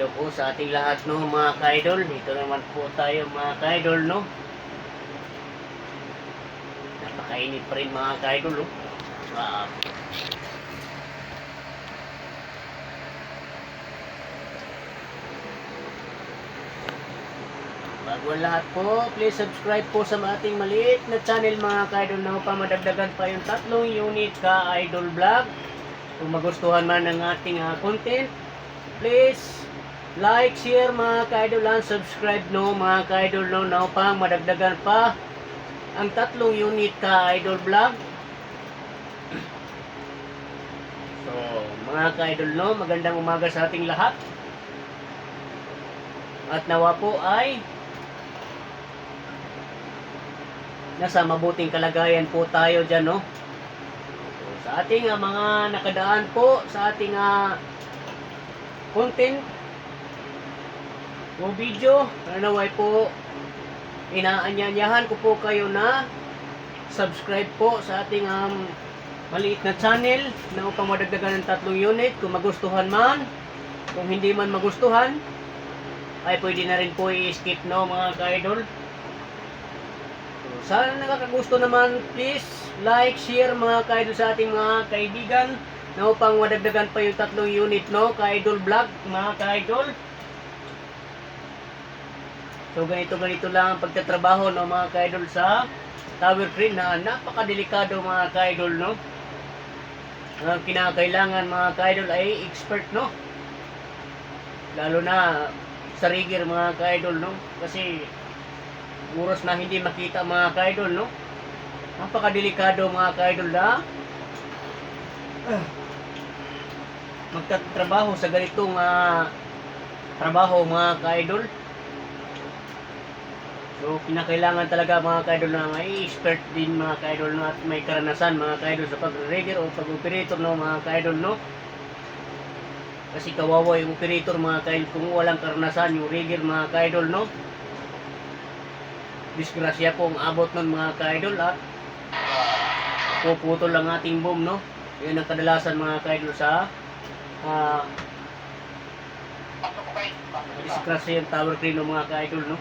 Hello po sa ating lahat no mga ka-idol. Dito naman po tayo mga ka-idol no. Napakainit pa rin mga ka-idol no. Wow. Bago ang lahat po, please subscribe po sa ating maliit na channel mga ka-idol na upang madagdagan pa yung tatlong unit ka-idol vlog. Kung magustuhan man ng ating ah, content, please like, share mga ka-idol and subscribe no mga ka-idol no na upang madagdagan pa ang tatlong unit ka-idol vlog. So, mga ka-idol no, magandang umaga sa ating lahat. At nawa po ay nasa mabuting kalagayan po tayo dyan, no? So, sa ating ah, mga nakadaan po, sa ating ah, content o video, nanaway po, inaanyanyahan ko po kayo na subscribe po sa ating um, maliit na channel na upang madagdagan ng tatlong unit kung magustuhan man kung hindi man magustuhan ay pwede na rin po i-skip no mga ka-idol sana nakakagusto naman, please like, share mga ka-idol sa ating mga kaibigan na upang madagdagan pa yung tatlong unit, no? Ka-idol vlog, mga ka-idol. So, ganito-ganito lang ang pagtatrabaho, no, mga ka-idol sa tower crane na napakadelikado, mga ka-idol, no? Ang kinakailangan, mga ka-idol, ay expert, no? Lalo na sa rigger, mga ka-idol, no? Kasi oras na hindi makita mga ka-idol, no? Napakadelikado mga ka-idol na ah, magtatrabaho sa ganitong ah, trabaho mga ka-idol. So, kinakailangan talaga mga ka-idol na may expert din mga ka-idol no? at may karanasan mga ka-idol sa pag-rigger o pag-operator no mga ka-idol, no? Kasi kawawa yung operator mga ka-idol kung walang karanasan yung rigger mga ka-idol, no? disgrasya po ang abot ng mga ka-idol at puputol ang ating boom no yun ang kadalasan mga ka-idol sa uh, disgrasya yung tower crane ng mga ka-idol no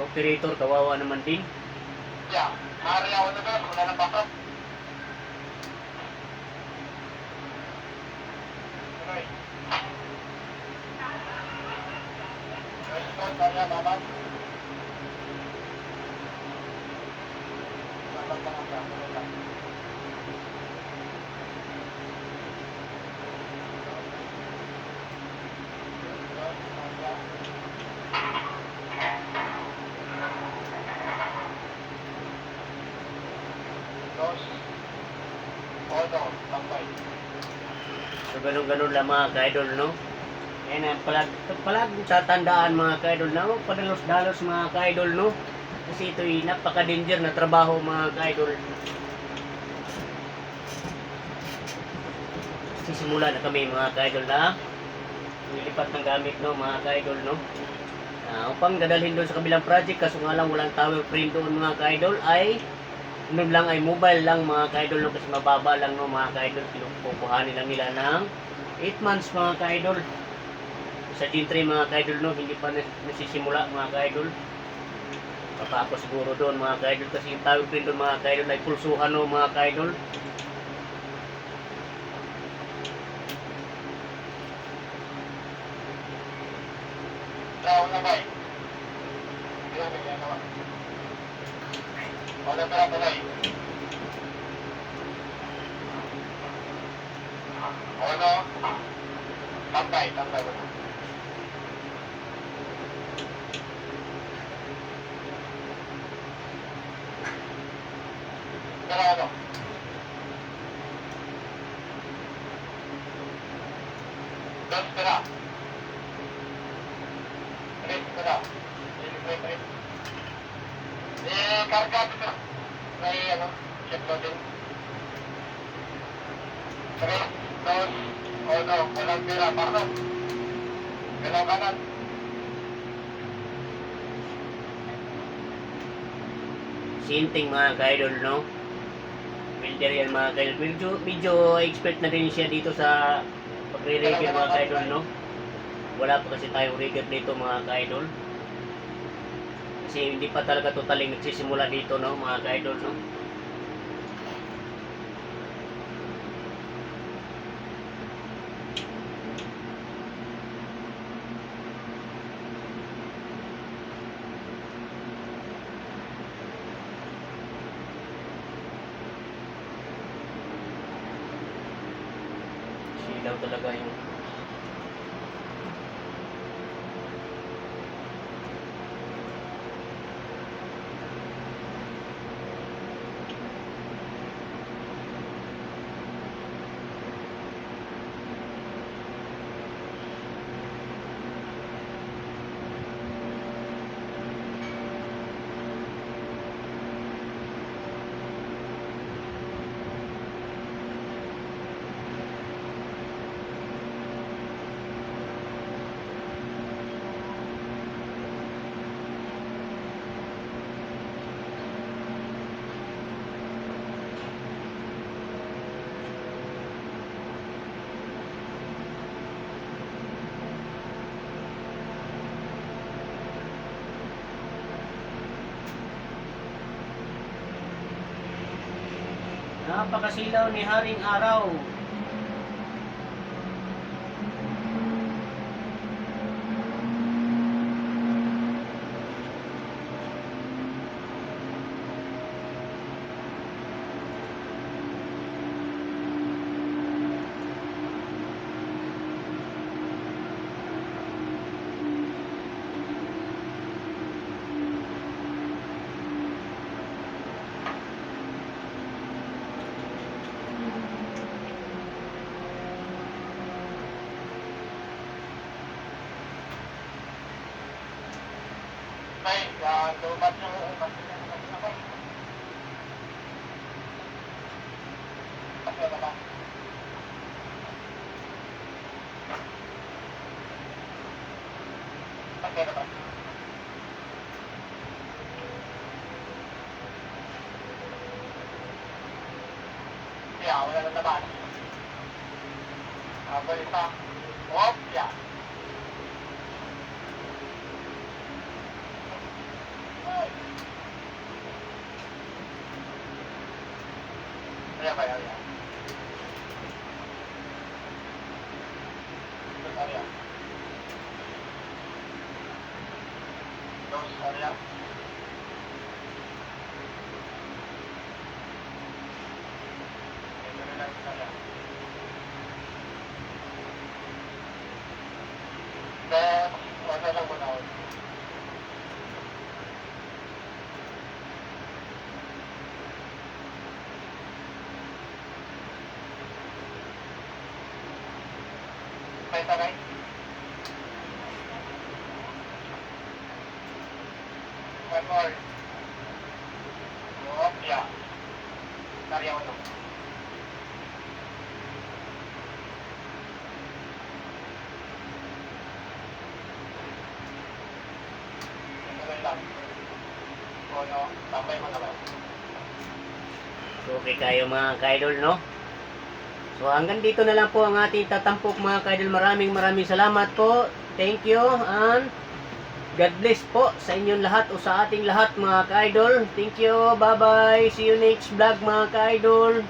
operator kawawa naman din Ya, maaari ako na ba? Wala nang backup. Okay. Let's go, kaya babag. So ganun ganun lang mga ka-idol no? Yan ang palag, palag sa tandaan mga ka-idol na huwag padalos-dalos mga ka-idol no? Kasi ito'y napaka-danger na trabaho mga ka-idol. Sisimula na kami mga ka-idol na lilipat ng gamit no mga ka-idol no? Ah, upang dadalhin doon sa kabilang project kaso nga lang walang tower crane doon mga ka-idol ay ano lang ay mobile lang mga ka-idol no? Kasi mababa lang no? Mga ka-idol kinukuhanin lang nila ng 8 months mga ka-idol. Sa Gen 3 mga ka-idol no? Hindi pa nas- nasisimula mga ka-idol. Papa siguro doon mga ka-idol. Kasi yung tower crane doon mga ka-idol ay pulsuhan no? Mga ka-idol. Tao na ba? Kaya may ginawa. Wala pala pala eh. Ano? Tambay, Eh, karga dito. May ano, check natin. Tres, dos, uno, walang pera. Parno. Galaw kanan. Sinting mga ka-idol, no? Builder yan mga ka-idol. Medyo, medyo expert na rin siya dito sa pagre-review mga ka-idol, no? Wala pa kasi tayong rigid dito mga ka-idol. Kasi hindi pa talaga totally nagsisimula dito no mga ka-idol no. Silaw talaga yung Napakasilaw ni Haring Araw. Ay, uh, lumat yung umat niya. Ako. Kasi naman. Kasi naman. Kaya, wala na naman. Ah, balita. Wop, yeah. Kaya kaya kaya. Kaya. Dos kaya. Ito na lang kaya. Then, wala lang muna ako. May tagay? One more. Oh, yeah. Karya ko lang. Tuloy lang. O no, tambay mo naman. So, okay kayo mga ka-idol, no? So, hanggang dito na lang po ang ating tatampok mga ka-idol. Maraming maraming salamat po. Thank you and God bless po sa inyong lahat o sa ating lahat mga ka-idol. Thank you. Bye-bye. See you next vlog mga ka-idol.